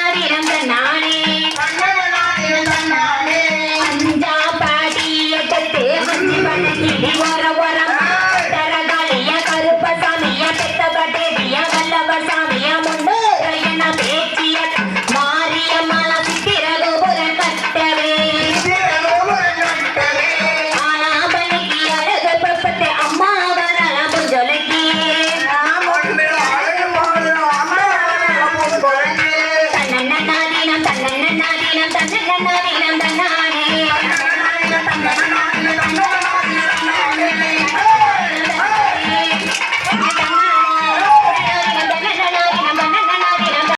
மன்னர் இறந்த நாளே தினம் தன்ன கண்ணாடி